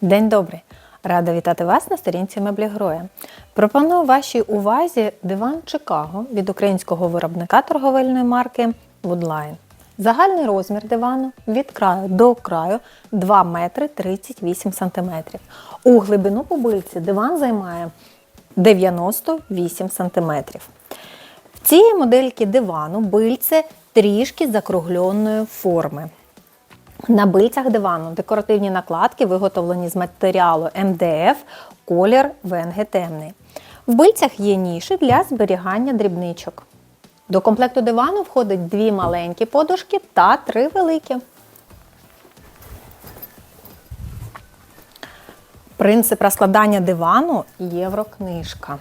День добрий! Рада вітати вас на сторінці меблі Гроя. Пропоную вашій увазі диван Чикаго від українського виробника торговельної марки Woodline. Загальний розмір дивану від краю до краю 2 метри 38 сантиметрів. У глибину побильці диван займає 98 сантиметрів. В цієї модельки дивану бильце трішки закругленої форми. На бильцях дивану декоративні накладки виготовлені з матеріалу МДФ, колір ВНГ темний. В бильцях є ніші для зберігання дрібничок. До комплекту дивану входить дві маленькі подушки та три великі. Принцип розкладання дивану єврокнижка.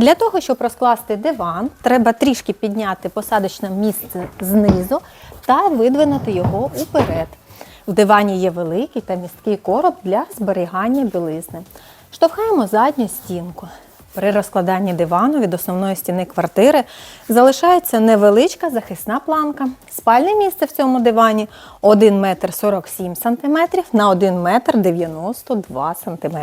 Для того, щоб розкласти диван, треба трішки підняти посадочне місце знизу та видвинути його уперед. В дивані є великий та місткий короб для зберігання білизни. Штовхаємо задню стінку. При розкладанні дивану від основної стіни квартири залишається невеличка захисна планка. Спальне місце в цьому дивані 1 метр 47 см на 1 метр 92 см.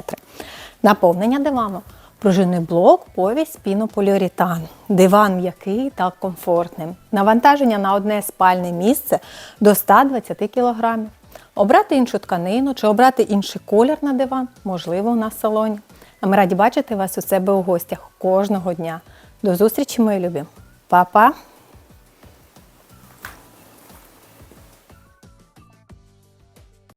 Наповнення дивану. Пружинний блок, повість, пінополіуретан. Диван м'який та комфортний. Навантаження на одне спальне місце до 120 кг. Обрати іншу тканину чи обрати інший колір на диван можливо у нас салоні. А ми раді бачити вас у себе у гостях кожного дня. До зустрічі, мої любі. Па-па!